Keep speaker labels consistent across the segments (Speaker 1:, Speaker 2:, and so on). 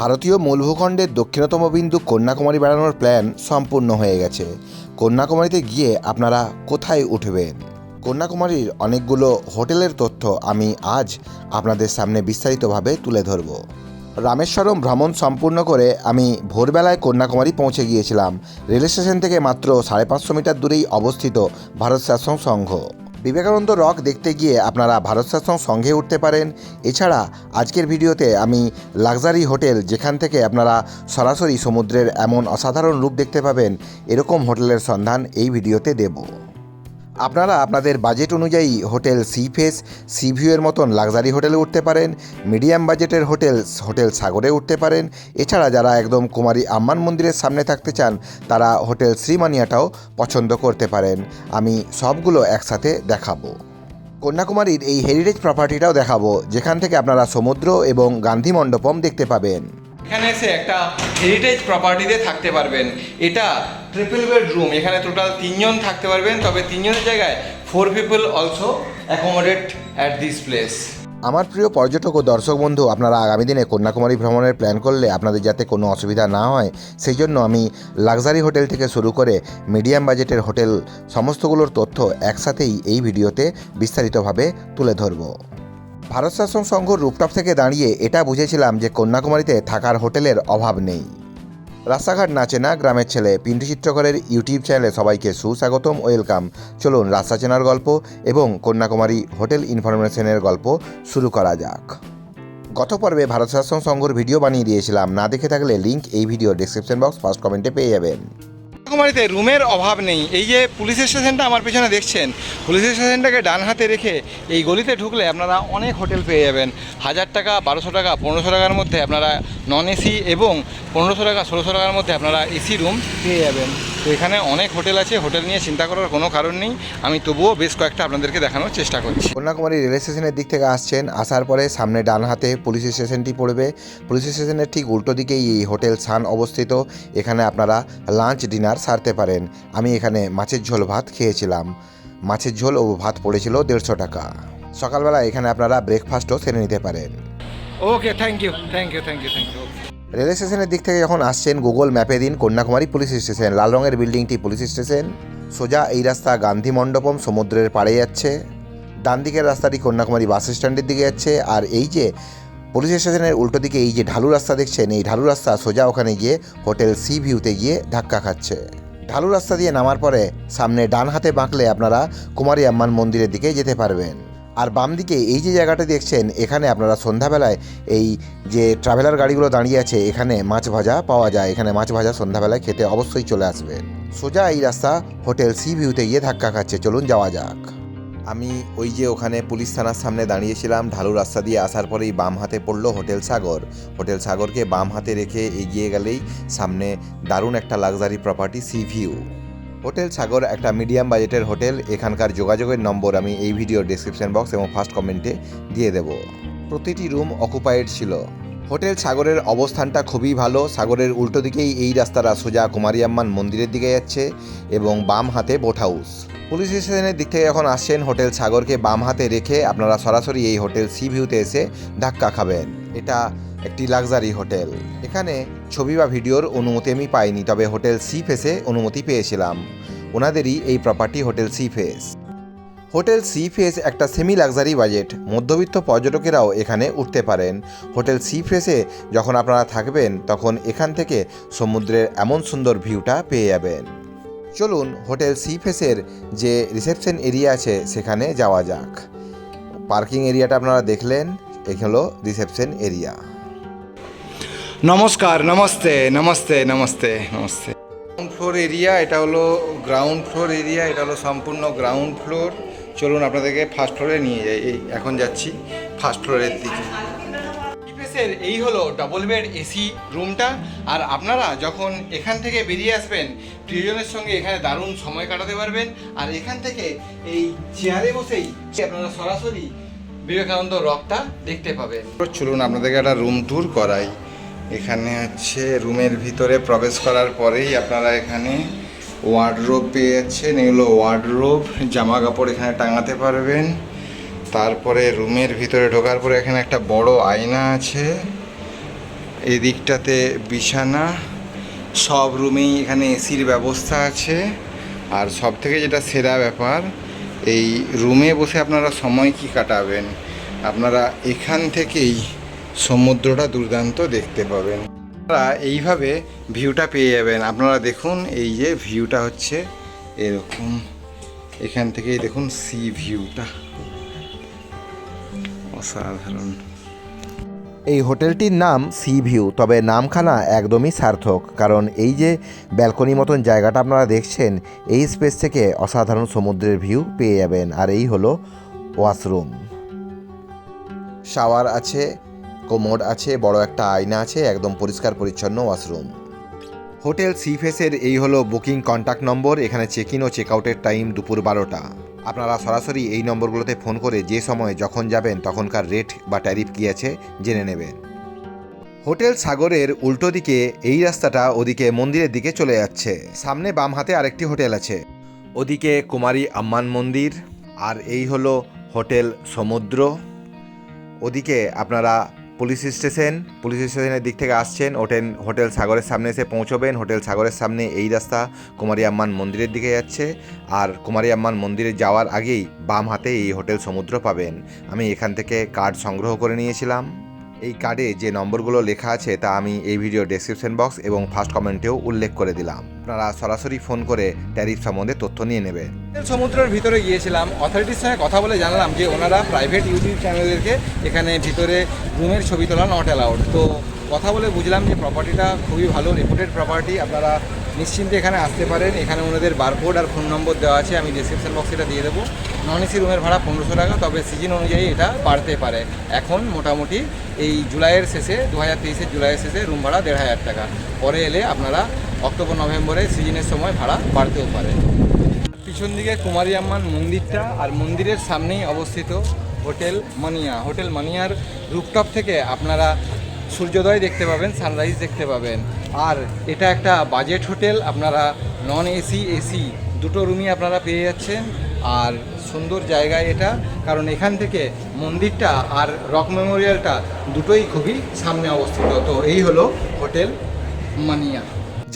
Speaker 1: ভারতীয় মূল ভূখণ্ডের দক্ষিণতম বিন্দু কন্যাকুমারী বেড়ানোর প্ল্যান সম্পূর্ণ হয়ে গেছে। কন্যাকুমারীতে গিয়ে আপনারা কোথায় উঠবেন? কন্যাকুমারীর অনেকগুলো হোটেলের তথ্য আমি আজ আপনাদের সামনে বিস্তারিতভাবে তুলে ধরব। রামেশ্বরম ভ্রমণ সম্পূর্ণ করে আমি ভোরবেলায় কন্যাকুমারী পৌঁছে গিয়েছিলাম। রেল স্টেশন থেকে মাত্র সাড়ে পাঁচশো মিটার দূরেই অবস্থিত ভারত শাসন সংঘ। বিবেকানন্দ রক দেখতে গিয়ে আপনারা ভারত শাসন সঙ্গে উঠতে পারেন। এছাড়া আজকের ভিডিওতে আমি লাক্সারি হোটেল যেখান থেকে আপনারা সরাসরি সমুদ্রের এমন অসাধারণ রূপ দেখতে পাবেন, এরকম হোটেলের সন্ধান এই ভিডিওতে দেব। আপনারা আপনাদের বাজেট অনুযায়ী হোটেল সি ফেস, সি ভিউয়ের মতন লাক্সারি হোটেলে উঠতে পারেন, মিডিয়াম বাজেটের হোটেল হোটেল সাগরে উঠতে পারেন। এছাড়া যারা একদম কুমারী আম্মান মন্দিরের সামনে থাকতে চান, তারা হোটেল শ্রীমানিয়াটাও পছন্দ করতে পারেন। আমি সবগুলো একসাথে দেখাবো। কন্যাকুমারীর এই হেরিটেজ প্রপার্টিটাও দেখাবো, যেখান থেকে আপনারা সমুদ্র এবং গান্ধী মণ্ডপম দেখতে পাবেন।
Speaker 2: এখানে এসে একটা হেরিটেজ প্রপার্টিতে থাকতে পারবেন। এটা ট্রিপল বেডরুম এখানে টোটাল তিনজন থাকতে পারবেন, তবে তিনজনের জায়গায় four people also accommodate at this place
Speaker 1: আমার প্রিয় পর্যটক ও দর্শক বন্ধু, আপনারা আগামী দিনে কন্যাকুমারী ভ্রমণের প্ল্যান করলে আপনাদের যাতে কোনো অসুবিধা না হয় সেই জন্য আমি লাক্সারি হোটেল থেকে শুরু করে মিডিয়াম বাজেটের হোটেল সমস্তগুলোর তথ্য একসাথেই এই ভিডিওতে বিস্তারিতভাবে তুলে ধরব। ভারত শাসন সংঘ রুপটপ থেকে দাঁড়িয়ে এটা বুঝেছিলাম যে কন্যাকুমারীতে থাকার হোটেলের অভাব নেই। রাস্তাঘাট নাচে না গ্রামের ছেলে। পিন্টু চিত্রকরের ইউটিউব চ্যানেলে সবাইকে সুস্বাগতম, ওয়েলকাম। চলুন রাস্তা চেনার গল্প এবং কন্যাকুমারী হোটেল ইনফরমেশনের গল্প শুরু করা যাক। গত পর্বে ভারত শাসন সংঘর ভিডিও বানিয়ে দিয়েছিলাম। না দেখে থাকলে লিঙ্ক এই ভিডিও ডিসক্রিপশন বক্স ফার্স্ট কমেন্টে পেয়ে যাবেন।
Speaker 2: কন্যাকুমারীতে রুমের অভাব নেই। এই যে পুলিশ স্টেশনটা আমার পেছনে দেখছেন, পুলিশ স্টেশনটাকে ডান হাতে রেখে এই গলিতে ঢুকলে আপনারা অনেক হোটেল পেয়ে যাবেন। হাজার টাকা, বারোশো টাকা, পনেরোশো টাকার মধ্যে আপনারা নন এসি এবং পনেরোশো টাকা, ষোলোশো টাকার মধ্যে আপনারা এসি রুম পেয়ে যাবেন। তো এখানে অনেক হোটেল আছে হোটেল নিয়ে চিন্তা করার কোনো কারণ নেই। আমি তবুও বেশ কয়েকটা আপনাদেরকে দেখানোর চেষ্টা করছি।
Speaker 1: কন্যাকুমারী রেল স্টেশনের দিক থেকে আসছেন আসার পরে সামনে ডান হাতে পুলিশ স্টেশনটি পড়বে। পুলিশ স্টেশনের ঠিক উল্টো দিকেই এই হোটেল সান অবস্থিত। এখানে আপনারা লাঞ্চ ডিনার সারতে পারেন। আমি এখানে মাছের ঝোল ভাত খেয়েছিলাম। মাছের ঝোল ও ভাত পড়েছিল দেড়শো টাকা। সকালবেলা এখানে আপনারা ব্রেকফাস্টও সেরে নিতে পারেন।
Speaker 2: Okay thank you thank you thank you thank you
Speaker 1: rail স্টেশনের দিক থেকে যখন আসছেন গুগল ম্যাপে দিন, কন্যাকুমারী পুলিশ স্টেশন, লাল রঙের বিল্ডিংটি পুলিশ স্টেশন, সোজা এই রাস্তা গান্ধী মণ্ডপম, সমুদ্রের পাড়ে যাচ্ছে। ডান দিকের রাস্তাটি কন্যাকুমারী বাস স্ট্যান্ডের দিকে যাচ্ছে। আর এই যে পুলিশ স্টেশনের উল্টো দিকে এই যে ঢালু রাস্তা দেখছেন, এই ঢালু রাস্তা সোজা ওখানে গিয়ে হোটেল সি ভিউতে গিয়ে ধাক্কা খাচ্ছে। ঢালু রাস্তা দিয়ে নামার পরে সামনে ডান হাতে বাঁকলে আপনারা কুমারী আম্মান মন্দিরের দিকে যেতে পারবেন। আর বাম দিকে এই যে জায়গাটা দেখছেন, এখানে আপনারা সন্ধ্যাবেলায় এই যে ট্রাভেলার গাড়িগুলো দাঁড়িয়ে আছে, এখানে মাছ ভাজা পাওয়া যায়। এখানে মাছ ভাজা সন্ধ্যাবেলায় খেতে অবশ্যই চলে আসবেন সোজা এই রাস্তা হোটেল সি ভিউতে গিয়ে ধাক্কা খাচ্ছে। চলুন যাওয়া যাক। আমি ওই যে ওখানে পুলিশ থানার সামনে দাঁড়িয়েছিলাম, ঢালু রাস্তা দিয়ে আসার পরেই বাম হাতে পড়ল হোটেল সাগর। হোটেল সাগরকে বাম হাতে রেখে এগিয়ে গেলেই সামনে দারুণ একটা luxury property sea view. Hotel Sagar একটা মিডিয়াম বাজেটের হোটেল, এখানকার যোগাযোগের নম্বর আমি এই ভিডিও ডিসক্রিপশন বক্স এবং ফার্স্ট কমেন্টে দিয়ে দেব। প্রতিটি রুম অকুপাইড ছিল। হোটেল সাগরের অবস্থানটা খুবই ভালো। সাগরের উল্টো দিকেই এই রাস্তাটা সোজা কুমারিয়াম্মান মন্দিরের দিকে যাচ্ছে এবং বাম হাতে বোট হাউস পুলিশ স্টেশনের দিক থেকে যখন আসছেন হোটেল সাগরকে বাম হাতে রেখে আপনারা সরাসরি এই হোটেল সি ভিউতে এসে ধাক্কা খাবেন। এটা একটি লাক্সারি হোটেল এখানে ছবি বা ভিডিওর অনুমতি আমি পাইনি, তবে হোটেল সি ফেসে অনুমতি পেয়েছিলাম। ওনাদেরই এই property hotel sea face hotel sea face একটা সেমি লাক্সারি বাজেট মধ্যবিত্ত পর্যটকেরাও এখানে উঠতে পারেন। হোটেল সি ফেসে যখন আপনারা থাকবেন, তখন এখান থেকে সমুদ্রের এমন সুন্দর ভিউটা পেয়ে যাবেন। চলুন হোটেল সি ফেসের যে রিসেপশন এরিয়া আছে, সেখানে যাওয়া যাক। পার্কিং এরিয়াটা আপনারা দেখলেন এই হলো reception area
Speaker 2: namaskar namaste namaste namaste namaste. Ground floor area এটা হলো গ্রাউন্ড ফ্লোর এরিয়া এটা হলো সম্পূর্ণ গ্রাউন্ড ফ্লোর চলুন আপনাদেরকে ফার্স্ট ফ্লোরে নিয়ে যাই। এই এখন যাচ্ছি ফার্স্ট ফ্লোরের দিকে। এই হলো ডবল বেড এসি রুমটা আর আপনারা যখন এখান থেকে বেরিয়ে আসবেন প্রিয়জনের সঙ্গে এখানে দারুণ সময় কাটাতে পারবেন। আর এখান থেকে এই চেয়ারে বসেই আপনারা সরাসরি বিবেকানন্দ রকটা দেখতে পাবেন। চলুন আপনাদেরকে একটা রুম ট্যুর করাই। এখানে হচ্ছে রুমের ভিতরে প্রবেশ করার পরেই আপনারা এখানে ওয়ার্ডরোব পেয়ে যাচ্ছেন এগুলো ওয়ার্ডরোব জামা কাপড় এখানে টাঙাতে পারবেন। তারপরে রুমের ভিতরে ঢোকার পরে এখানে একটা বড় আয়না আছে। এদিকটাতে বিছানা। সব রুমেই এখানে এসির ব্যবস্থা আছে। আর সব থেকে যেটা সেরা ব্যাপার, এই রুমে বসে আপনারা সময় কি কাটাবেন? আপনারা এখান থেকেই সমুদ্রটা দুর্দান্ত দেখতে পাবেন। আপনারা এইভাবে ভিউটা পেয়ে যাবেন। আপনারা দেখুন, এই যে ভিউটা হচ্ছে এরকম। এখান থেকেই দেখুন সি ভিউটা অসাধারণ।
Speaker 1: এই হোটেলটির নাম সি ভিউ তবে নামখানা একদমই সার্থক। কারণ এই যে ব্যালকনি মতন জায়গাটা আপনারা দেখছেন, এই স্পেস থেকে অসাধারণ সমুদ্রের ভিউ পেয়ে যাবেন। আর এই হলো ওয়াশরুম শাওয়ার আছে কোমোড আছে, বড় একটা আয়না আছে, একদম পরিষ্কার পরিচ্ছন্ন ওয়াশরুম। হোটেল সি ফেসের এই হলো বুকিং কন্ট্যাক্ট নম্বর, এখানে চেক ইন ও চেক আউটের টাইম দুপুর বারোটা। আপনারা সরাসরি এই নম্বরগুলোতে ফোন করে যে সময় যখন যাবেন, তখনকার রেট বা ট্যারিফ কী আছে, জেনে নেবেন। হোটেল সাগরের উল্টো দিকে, এই রাস্তাটা ওদিকে মন্দিরের দিকে চলে যাচ্ছে। সামনে বাম হাতে আরেকটি হোটেল আছে। ওদিকে কুমারী আম্মান মন্দির, আর এই হলো হোটেল সমুদ্র। ওদিকে আপনারা পুলিশ স্টেশন, পুলিশ স্টেশনের দিক থেকে আসছেন, ওঠেন হোটেল সাগরের সামনে এসে পৌঁছবেন। হোটেল সাগরের সামনে এই রাস্তা কুমারী আম্মান মন্দিরের দিকে যাচ্ছে আর কুমারী আম্মান মন্দিরে যাওয়ার আগেই বাম হাতে এই হোটেল সমুদ্র পাবেন। আমি এখান থেকে কার্ড সংগ্রহ করে নিয়েছিলাম। এই কার্ডে যে নম্বরগুলো লেখা আছে তা আমি এই ভিডিও ডেসক্রিপশন বক্স এবং ফার্স্ট কমেন্টেও উল্লেখ করে দিলাম। আপনারা সরাসরি ফোন করে ট্যারিফ সম্বন্ধে তথ্য নিয়ে নেবেন।
Speaker 2: সমুদ্রের ভিতরে গিয়েছিলাম। অথরিটির সঙ্গে কথা বলে জানলাম যে ওনারা প্রাইভেট ইউটিউব চ্যানেলদেরকে এখানে ভিতরে রুমের ছবি তোলা নট অ্যালাউড তো কথা বলে বুঝলাম যে প্রপার্টিটা খুবই ভালো রেপুটেড প্রপার্টি আপনারা নিশ্চিন্তে এখানে আসতে পারেন। এখানে ওনাদের বারকোড আর ফোন নম্বর দেওয়া আছে। আমি ডিসক্রিপশন বক্সে এটা দিয়ে দেবো। নন এসি রুমের ভাড়া পনেরোশো টাকা, তবে সিজন অনুযায়ী এটা বাড়তে পারে। এখন মোটামুটি এই জুলাইয়ের শেষে দু হাজার তেইশের জুলাইয়ের শেষে রুম ভাড়া দেড় হাজার টাকা। পরে এলে আপনারা অক্টোবর, নভেম্বরে সিজনের সময় ভাড়া বাড়তেও পারে। পিছন দিকে কুমারী আম্মান মন্দিরটা আর মন্দিরের সামনেই অবস্থিত হোটেল মানিয়া। হোটেল মানিয়ার রুপটপ থেকে আপনারা সূর্যোদয় দেখতে পাবেন, সানরাইজ দেখতে পাবেন। আর এটা একটা বাজেট হোটেল, আপনারা নন এসি এসি দুটো রুমই আপনারা পেয়ে যাচ্ছেন। আর সুন্দর জায়গায় এটা, কারণ এখান থেকে মন্দিরটা আর রক মেমোরিয়ালটা দুটোই খুবই সামনে অবস্থিত। তো এই হলো হোটেল মানিয়া।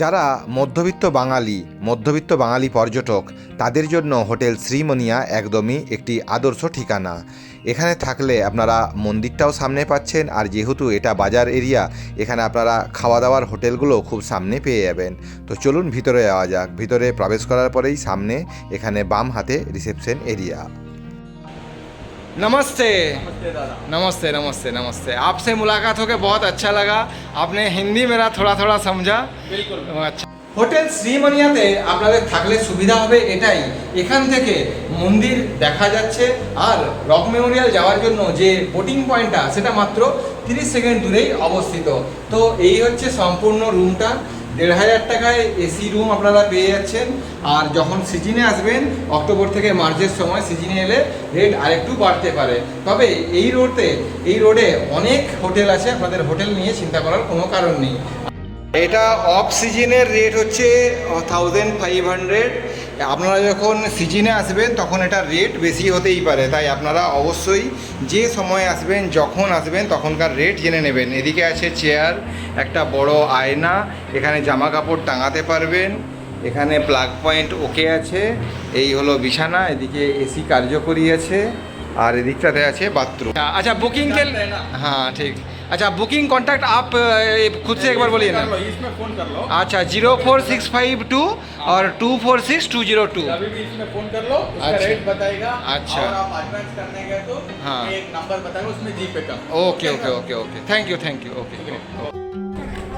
Speaker 1: যারা মধ্যবিত্ত বাঙালি মধ্যবিত্ত বাঙালি পর্যটক, তাদের জন্য হোটেল শ্রীমনিয়া একদমই একটি আদর্শ ঠিকানা। এখানে থাকলে আপনারা মন্দিরটাও সামনে পাচ্ছেন আর যেহেতু এটা বাজার এরিয়া এখানে আপনারা খাওয়া দাওয়ার হোটেলগুলো খুব সামনে পেয়ে যাবেন তো চলুন ভিতরে যাওয়া যাক ভিতরে প্রবেশ করার পরেই সামনে এখানে বাম হাতে রিসেপশন এরিয়া
Speaker 2: नमस्ते नमस्ते नमस्ते नमस्ते आपसे मुलाकात होकर बहुत अच्छा लगा आपने हिंदी मेरा थोड़ा थोड़ा समझा बिल्कुल अच्छा হোটেল শ্রীমনিয়াতে আপনাদের থাকলে সুবিধা হবে এটাই। এখান থেকে মন্দির দেখা যাচ্ছে আর রক মেমোরিয়াল যাওয়ার জন্য যে বোটিং পয়েন্টটা সেটা মাত্র তিরিশ সেকেন্ড দূরেই অবস্থিত। তো এই হচ্ছে সম্পূর্ণ রুমটা দেড় হাজার টাকায় এসি রুম আপনারা পেয়ে যাচ্ছেন। আর যখন সিজনে আসবেন, অক্টোবর থেকে মার্চের সময় সিজনে এলে রেট আরেকটু বাড়তে পারে। তবে এই রোডে এই রোডে অনেক হোটেল আছে, আপনাদের হোটেল নিয়ে চিন্তা করার কোনো কারণ নেই। এটা অফ সিজনের রেট হচ্ছে থাউজেন্ড ফাইভ হান্ড্রেড আপনারা যখন সিজনে আসবেন তখন এটা রেট বেশি হতেই পারে। তাই আপনারা অবশ্যই যে সময় আসবেন যখন আসবেন তখনকার রেট জেনে নেবেন। এদিকে আছে চেয়ার একটা বড় আয়না এখানে জামা কাপড় টাঙাতে পারবেন। এখানে প্লাগ পয়েন্ট ওকে আছে। এই হলো বিছানা এদিকে এসি কার্যকরী আছে। আর এদিকটাতে আছে বাথরুম আচ্ছা বুকিং হ্যাঁ ঠিক। अच्छा बुकिंग कॉन्टैक्ट आप अ, खुद से एक बार बोलिए ना
Speaker 3: कर लो इसमें फोन कर लो
Speaker 2: अच्छा zero four six five two और two four six two zero two
Speaker 3: अभी भी इसमें फोन कर लो उसका
Speaker 2: अच्छा।
Speaker 3: रेट बताएगा
Speaker 2: अच्छा।
Speaker 3: और आप एडवांस करने गए तो
Speaker 2: हाँ।
Speaker 3: एक नंबर बताएगा उसमें जी पे कर
Speaker 2: okay okay okay okay thank you thank you okay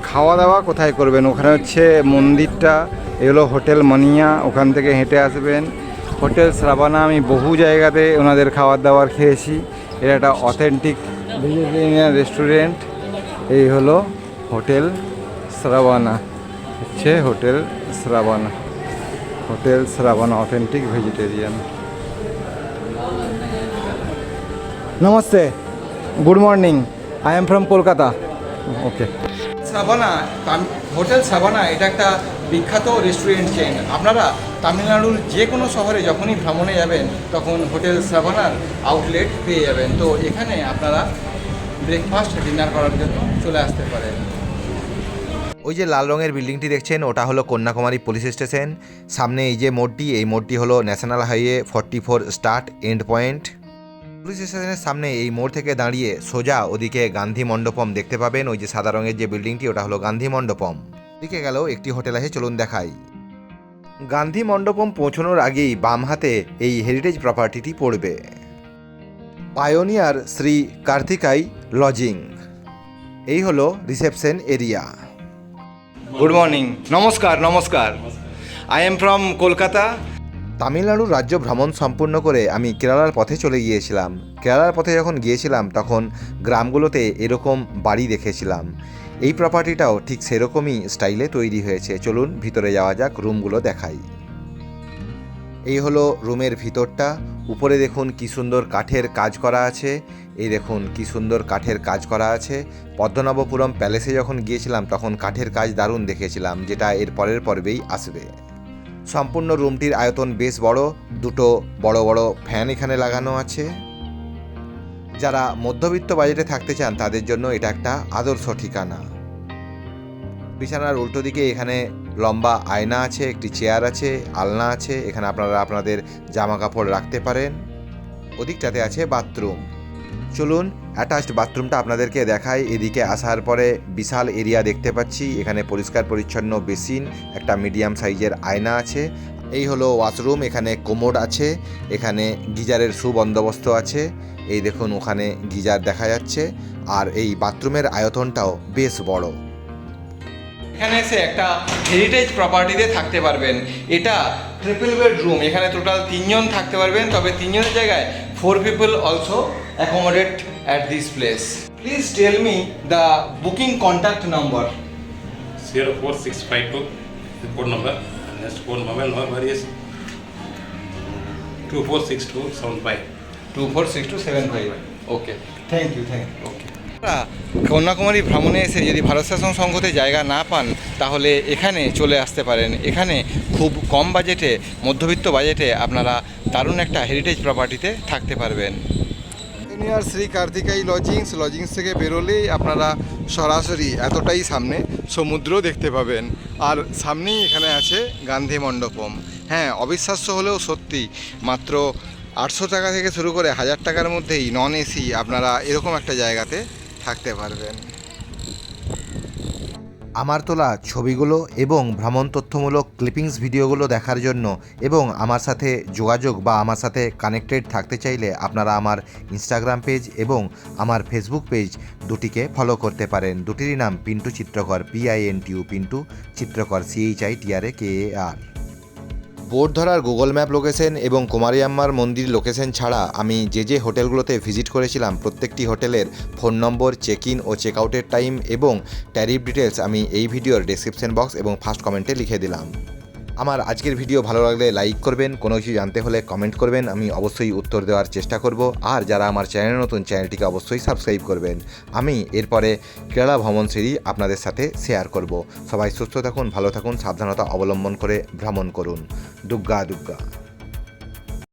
Speaker 2: খাওয়া দাওয়া কোথায় করবেন ওখানে হচ্ছে মন্দিরটা এগুলো হোটেল মানিয়া ওখান থেকে হেঁটে আসবেন হোটেল শ্রাবানা আমি বহু জায়গাতে ওনাদের খাবার দাবার খেয়েছি এটা একটা অথেন্টিক ভেজিটেরিয়ান রেস্টুরেন্ট এই হলো হোটেল শ্রাবানা হচ্ছে hotel Shravana hotel Shravana authentic vegetarian namaste. Good morning. I am from Kolkata. Okay Sabana hotel Sabana এটা একটা বিখ্যাত রেস্টুরেন্ট চেন আপনারা তামিলনাড়ুর যে কোনো শহরে যখনই ভ্রমণে যাবেন, তখন হোটেল সাবানার আউটলেট পেয়ে যাবেন। তো এখানে আপনারা ব্রেকফাস্ট ডিনার করার জন্য চলে আসতে পারেন।
Speaker 1: ওই যে লাল রঙের বিল্ডিংটি দেখছেন, ওটা হলো কন্যাকুমারী পুলিশ স্টেশন। সামনে এই যে মোড়টি, এই মোড়টি হলো national highway forty four start end point. Police স্টেশনের সামনে এই মোড় থেকে দাঁড়িয়ে সোজা ওদিকে গান্ধী মণ্ডপম দেখতে পাবেন। ওই যে সাদা রঙের যে বিল্ডিংটি, ওটা হলো গান্ধী মণ্ডপম। দিকে গেলেও একটি হোটেল আছে চলুন দেখাই। গান্ধী মণ্ডপম পৌঁছানোর আগেই বাম হাতে এই হেরিটেজ প্রপার্টিটি পড়বে। পায়োনিয়ার শ্রী কার্তিকাই লজিং এই হলো রিসেপশন এরিয়া
Speaker 2: গুড মর্নিং নমস্কার নমস্কার। আই এম ফ্রম কলকাতা
Speaker 1: তামিলনাড়ুর রাজ্য ভ্রমণ সম্পূর্ণ করে আমি কেরালার পথে চলে গিয়েছিলাম। কেরালার পথে যখন গিয়েছিলাম তখন গ্রামগুলোতে এরকম বাড়ি দেখেছিলাম। এই প্রপার্টিটাও ঠিক সেরকমই স্টাইলে তৈরি হয়েছে। চলুন ভিতরে যাওয়া যাক রুমগুলো দেখাই। এই হলো রুমের ভিতরটা। উপরে দেখুন কি সুন্দর কাঠের কাজ করা আছে। এই দেখুন কি সুন্দর কাঠের কাজ করা আছে। পদ্মনাভপুরম প্যালেসে যখন গিয়েছিলাম, তখন কাঠের কাজ দারুণ দেখেছিলাম, যেটা এর পরের পর্বেই আসবে। সম্পূর্ণ রুমটির আয়তন বেশ বড়। দুটো বড় বড় ফ্যান এখানে লাগানো আছে। যারা মধ্যবিত্ত বাজেটে থাকতে চান, তাদের জন্য এটা একটা আদর্শ ঠিকানা। বিছানার উল্টো দিকে এখানে লম্বা আয়না আছে, একটি চেয়ার আছে, আলনা আছে, এখানে আপনারা আপনাদের জামা কাপড় রাখতে পারেন। ওদিকটাতে আছে বাথরুম। চলুন অ্যাটাচড বাথরুমটা আপনাদেরকে দেখাই। এদিকে আসার পরে বিশাল এরিয়া দেখতে পাচ্ছি। এখানে পরিষ্কার পরিচ্ছন্ন বেসিন, একটা মিডিয়াম সাইজের আয়না আছে। এই হলো ওয়াশরুম, এখানে কোমোড আছে, এখানে গিজারের সুবন্দোবস্ত আছে। এই দেখুন, ওখানে গিজার দেখা যাচ্ছে। আর এই বাথরুমের আয়তনটাও বেশ বড়।
Speaker 2: এখানে এসে একটা হেরিটেজ প্রপার্টিতে থাকতে পারবেন। এটা ট্রিপল বেডরুম এখানে টোটাল তিনজন থাকতে পারবেন তবে তিনজনের জায়গায় four people also accommodate at this place please tell me the booking contact number
Speaker 4: zero four six five two the number and next phone mobile number is two four six two seven
Speaker 2: two four six two seven five okay thank you thank you okay Kanyakumari ভ্রমণে এসে যদি ভারত শাসন সংঘতে জায়গা না পান, তাহলে এখানে চলে আসতে পারেন। এখানে খুব কম বাজেটে, মধ্যবিত্ত বাজেটে আপনারা দারুণ একটা হেরিটেজ প্রপার্টিতে থাকতে পারবেন। আর শ্রী কার্তিকাই লজিংস লজিংস থেকে বেরোলেই আপনারা সরাসরি এতটাই সামনে সমুদ্র দেখতে পাবেন। আর সামনেই এখানে আছে গান্ধী মণ্ডপম। হ্যাঁ অবিশ্বাস্য হলেও সত্যি, মাত্র আটশো টাকা থেকে শুরু করে হাজার টাকার মধ্যেই নন এসি আপনারা এরকম একটা জায়গাতে থাকতে পারবেন।
Speaker 1: আমার তোলা ছবিগুলো এবং ভ্রমণ তথ্যমূলক ক্লিপিংস ভিডিওগুলো দেখার জন্য এবং আমার সাথে যোগাযোগ বা আমার সাথে কানেক্টেড থাকতে চাইলে আপনারা আমার ইনস্টাগ্রাম পেজ এবং আমার ফেসবুক পেজ দুটিকে ফলো করতে পারেন। দুটিরই নাম Pintu Chitrakar P I N T U Pintu Chitrakar C H I T R A K R board ধরার গুগল ম্যাপ লোকেশন এবং কুমারিয়াম্মার মন্দির লোকেশন ছাড়া আমি যে যে হোটেলগুলোতে ভিজিট করেছিলাম, প্রত্যেকটি হোটেলের ফোন নম্বর চেক ইন ও চেক আউটের টাইম এবং ট্যারিফ ডিটেলস আমি এই ভিডিওর ডেসক্রিপশন বক্স এবং ফার্স্ট কমেন্টে লিখে দিলাম। আমার আজকের ভিডিও ভালো লাগলে লাইক করবেন, কোনো কিছু জানতে হলে কমেন্ট করবেন, আমি অবশ্যই উত্তর দেওয়ার চেষ্টা করব। আর যারা আমার চ্যানেল নতুন, চ্যানেলটিকে অবশ্যই সাবস্ক্রাইব করবেন। আমি এরপরে কেরালা ভ্রমণ সিরিজ আপনাদের সাথে শেয়ার করব। সবাই সুস্থ থাকুন, ভালো থাকুন, সাবধানতা অবলম্বন করে ভ্রমণ করুন। দুগ্গা দুগ্গা।